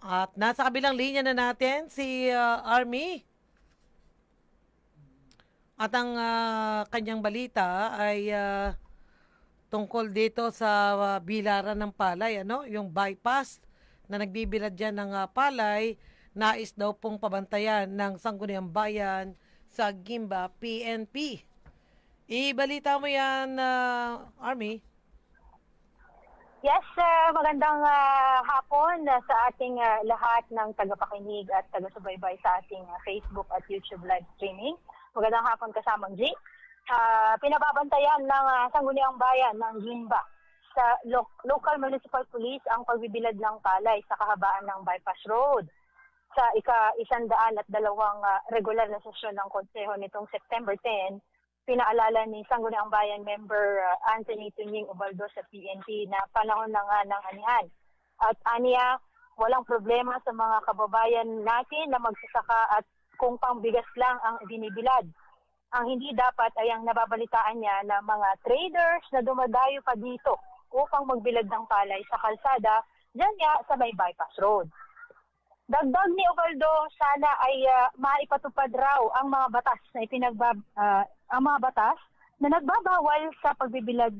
At nasa kabilang linya na natin si ah, Army. At ang ah, kanyang balita ay ah, tungkol dito sa ah, bilaran ng palay, ano? Yung bypass na nagbibilad dyan ng ah, palay, nais daw pong pabantayan ng Sangguniang Bayan sa Gimba PNP. Ibalita mo yan, ah, Army. Yes, uh, magandang ah, hapon ah, sa ating ah, lahat ng tagapakinig at taga-subaybay sa ating ah, Facebook at YouTube live streaming. Magandang hapon kasamang G. Ah, pinababantayan ng ah, Sangguniang Bayan ng Gimba sa lo- local municipal police ang pagbibilad ng palay sa kahabaan ng bypass road. Sa ika-isandaan at dalawang ah, regular na sesyon ng konseho nitong September 10, pinaalala ni Sangguniang Bayan member uh, Anthony Tunying Ubaldo sa PNP na panahon na nga ng anihan. At aniya, walang problema sa mga kababayan natin na magsasaka at kung pangbigas lang ang binibilad. Ang hindi dapat ay ang nababalitaan niya na mga traders na dumadayo pa dito upang magbilad ng palay sa kalsada dyan nga sa may bypass road. Dagdag ni Ubaldo, sana ay ah, maipatupad raw ang mga batas na ipinagbab ah, ang mga batas na nagbabawal sa pagbibilad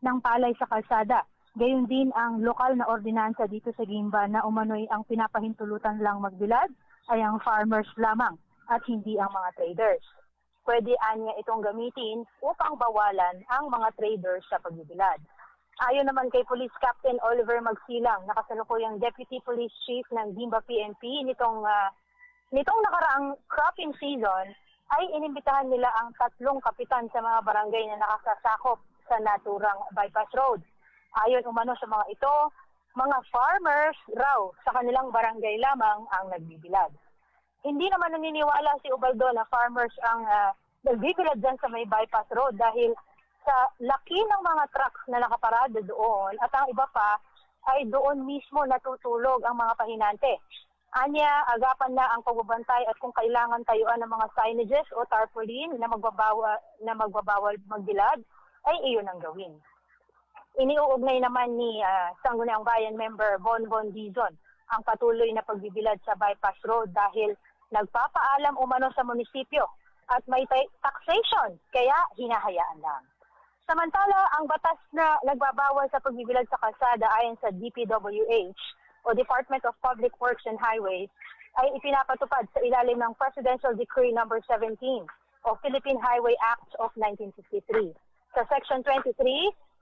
ng palay sa kalsada. Gayon din ang lokal na ordinansa dito sa Gimba na umano'y ang pinapahintulutan lang magbilad ay ang farmers lamang at hindi ang mga traders. Pwede anya itong gamitin upang bawalan ang mga traders sa pagbibilad. Ayon naman kay Police Captain Oliver Magsilang, nakasalukuyang Deputy Police Chief ng Gimba PNP nitong ah, nitong nakaraang cropping season ay inimbitahan nila ang tatlong kapitan sa mga barangay na nakasasakop sa naturang bypass road. Ayon umano sa mga ito, mga farmers raw sa kanilang barangay lamang ang nagbibilad. Hindi naman naniniwala si Ubaldo na farmers ang ah, nagbibilad dyan sa may bypass road dahil sa laki ng mga trucks na nakaparada doon at ang iba pa ay doon mismo natutulog ang mga pahinante. Anya, agapan na ang pagbabantay at kung kailangan tayuan ng mga signages o tarpaulin na magbabawal, na magbabawal magbilad, ay iyon ang gawin. Iniuugnay naman ni ah, Sangguniang Bayan member Bonbon Dizon ang patuloy na pagbibilad sa bypass road dahil nagpapaalam umano sa munisipyo at may ta- taxation kaya hinahayaan lang. Samantala, ang batas na nagbabawal sa pagbibilad sa kalsada ayon sa DPWH o Department of Public Works and Highways ay ipinapatupad sa ilalim ng Presidential Decree Number 17 o Philippine Highway Act of 1963. Sa Section 23,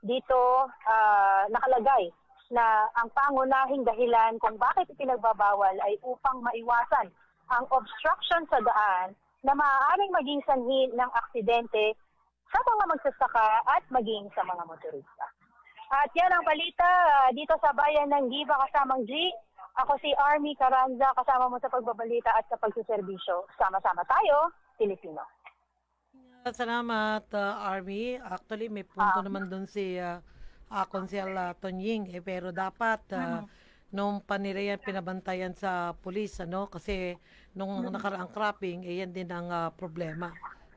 dito ah, nakalagay na ang pangunahing dahilan kung bakit ipinagbabawal ay upang maiwasan ang obstruction sa daan na maaaring maging sanhi ng aksidente sa mga magsasaka at maging sa mga motorista. At yan ang balita ah, dito sa bayan ng Giba kasamang G. Ako si Army Caranza kasama mo sa pagbabalita at sa pagsuserbisyo. Sama-sama tayo, Pilipino. Salamat, uh, Army. Actually, may punto Ah. naman doon si uh, uh, Consiel uh, Tonying. Eh, pero dapat, uh, nung panila yan pinabantayan sa pulis, ano, kasi nung nakaraang cropping, eh, yan din ang uh, problema.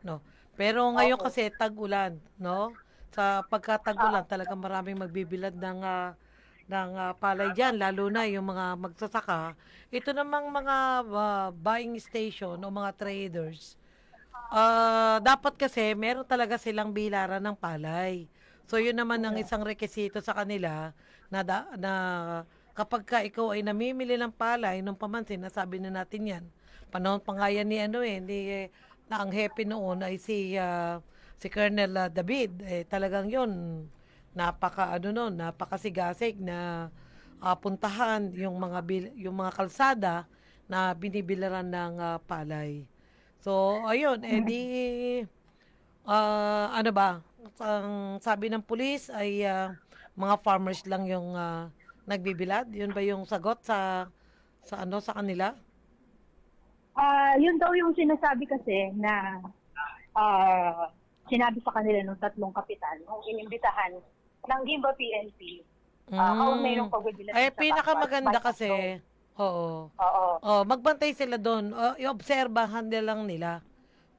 No? Pero ngayon Oo. kasi tag-ulan, no? Sa pagkatag-ulan, talagang maraming magbibilad ng uh, ng uh, palay dyan, lalo na yung mga magsasaka. Ito namang mga uh, buying station o mga traders, Ah, dapat kasi meron talaga silang bilaran ng palay. So yun naman ang isang rekisito sa kanila na da- na kapag ka ikaw ay namimili ng palay nung pamansin nasabi na natin 'yan. Panahon pa nga yan ni ano eh ni eh, na ang happy noon ay si ah, si Colonel ah, David eh talagang yun napaka ano noon napakasigasig na ah, puntahan yung mga bil- yung mga kalsada na binibilaran ng ah, palay. So, ayun, eh di, ah, ano ba, ang sabi ng pulis ay ah, mga farmers lang yung ah, nagbibilad. Yun ba yung sagot sa, sa ano, sa kanila? Ah, yun daw yung sinasabi kasi na ah, sinabi sa kanila ng tatlong kapitan nung inimbitahan ng Gimba PNP. Ah, kaugnay ng pagbibilad Ay, pinakamaganda kasi, oo. Oo. Oh, magbantay sila doon. Oh, iobserbahan nila lang nila.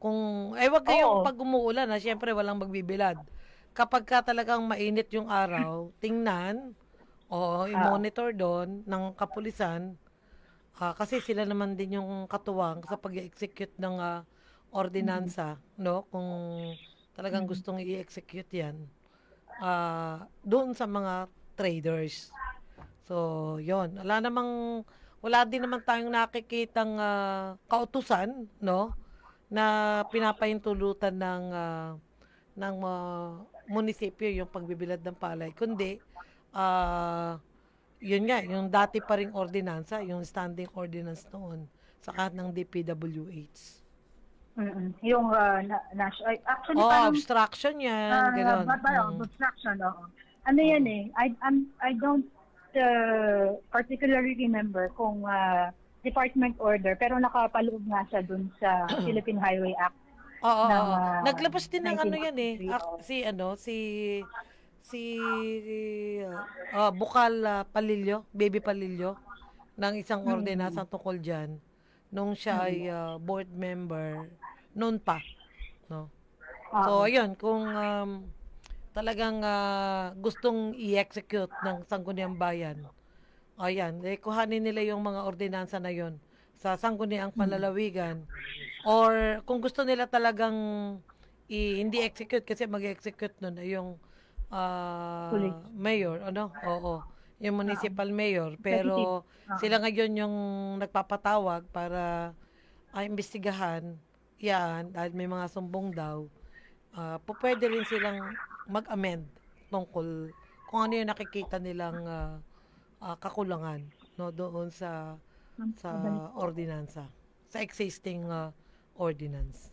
Kung, eh wag kayong Oo. pag umuulan na, syempre walang magbibilad. Kapag ka talagang mainit yung araw, tingnan, o i-monitor doon ng kapulisan Ah, kasi sila naman din yung katuwang sa pag-execute ng ah, ordinansa, no? Kung talagang gustong i-execute 'yan. Ah, doon sa mga traders. So, 'yon. Wala namang wala din naman tayong nakikitang ah, kautusan, no? Na pinapahintulutan ng ah, ng ah, munisipyo yung pagbibilad ng palay, kundi ah yun nga, yung dati pa ring ordinansa, yung standing ordinance noon, saka ng DPWH. Mm-mm. Yung uh, na, actually Oh, parang obstruction yan, ah, gano'n. ba- ba- Mm. obstruction, oo. Ano yan eh, I, I'm, I don't uh, particularly remember kung uh, department order, pero nakapaloob nga siya dun sa Philippine Highway Act. Oo, ng, ah, Naglabas din ng ano yan eh. 1983, Ak- oo. si ano, si si ah, Bukal ah, Palilyo, Baby Palilyo, ng isang Mm. ordinansa tungkol dyan, nung siya ay ah, board member, noon pa. No? So, Oo. ayun, kung um, talagang ah, gustong i-execute ng Sangguniang Bayan, ayan, eh, kuhanin nila yung mga ordinansa na yon sa Sangguniang Panlalawigan. Or kung gusto nila talagang i- hindi execute kasi mag-execute nun ay yung ah, Police. mayor, ano? Oo. Yung municipal mayor. Pero sila ngayon yung nagpapatawag para ah, imbestigahan yan dahil may mga sumbong daw. Po pwede rin silang mag-amend tungkol kung ano yung nakikita nilang ah, ah, kakulangan no doon sa sa ordinansa sa existing ah, ordinance.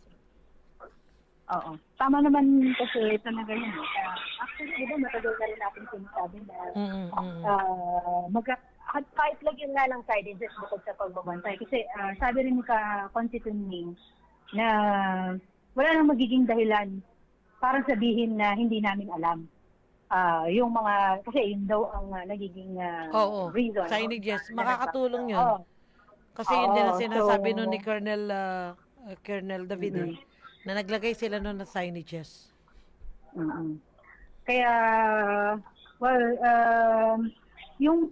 Oo. Tama naman kasi talaga yun. eh. Ah, actually, di ba matagal na rin natin sinasabi na Mm, mm, uh, magka, at kahit lagyan nga lang side just bukod sa pagbabantay. Kasi ah, sabi rin ka Constituent Ming na wala nang magiging dahilan para sabihin na hindi namin alam. Ah, yung mga, kasi yun daw ang ah, nagiging ah, Oo. reason. Signages, no? makakatulong yun. Oo. Kasi yun din ang sinasabi so- nun ni Colonel ah, ah, Colonel David eh, na naglagay sila nun ng signages. Mm-mm. Kaya, well, um, yung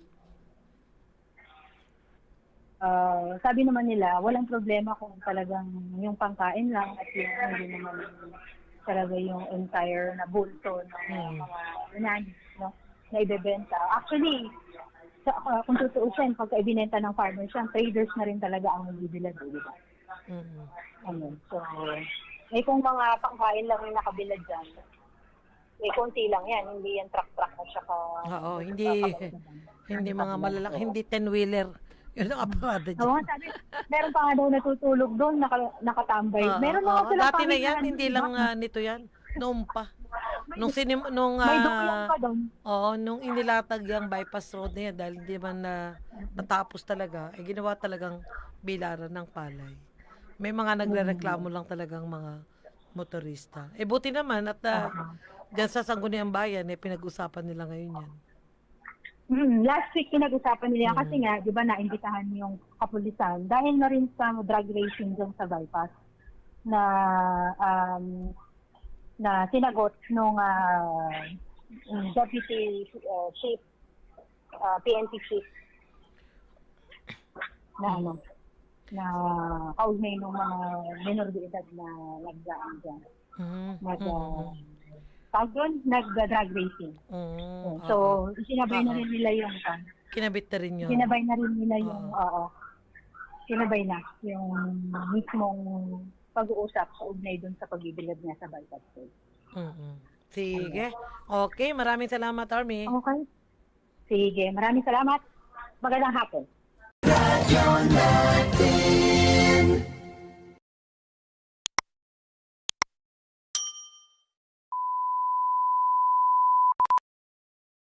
ah, sabi naman nila, walang problema kung talagang yung pangkain lang at yung hindi naman talaga yung entire na bulto ng Mm. mga inanis, no, na ibebenta. Actually, sa, ah, kung tutuusin, pagka ibinenta ng farmers yan, traders na rin talaga ang magbibilad. eh, Di ba? Mm. Ano, so, eh kung mga pangkain lang yung nakabilad dyan, eh konti lang yan, hindi yan truck-truck at saka... Oo, hindi hindi mga malalaki, hindi 10-wheeler. Yun ang apurado dyan. Oo, sabi, meron pa nga daw natutulog doon, naka, nakatambay. Oo, meron oo. mga sila Dati na yan, hindi lang ah, nito yan. Noon pa. Nung sinim, nung May ah, dukuyan pa doon. Oo, nung inilatag yung bypass road na yan dahil hindi man na natapos talaga, eh ginawa talagang bilaran ng palay. May mga nagrereklamo lang talagang mga motorista. Eh buti naman at uh, dyan sa Sangguniang Bayan, eh pinag-usapan nila ngayon yan. Mm, last week pinag-usapan nila kasi nga, di ba, naimbitahan yung kapulisan dahil na rin sa drug racing dyan sa bypass na um, na sinagot nung mm, deputy uh, chief ah, PNP chief na ano na kaugnay ng mga minor de edad na nagdaan dyan. Mm, Nag, mm, uh, tawag doon, nag-drug racing. mm, So, oo. sinabay na rin nila yung kan. kinabit na rin yun. Sinabay na rin nila yung, Oo. Sinabay na yung mismong pag-uusap sa ugnay dun sa pagbibilad niya sa bypass road. Mm-mm. Sige. Okay, maraming salamat, Army. Okay? Sige, maraming salamat. Magandang hapon.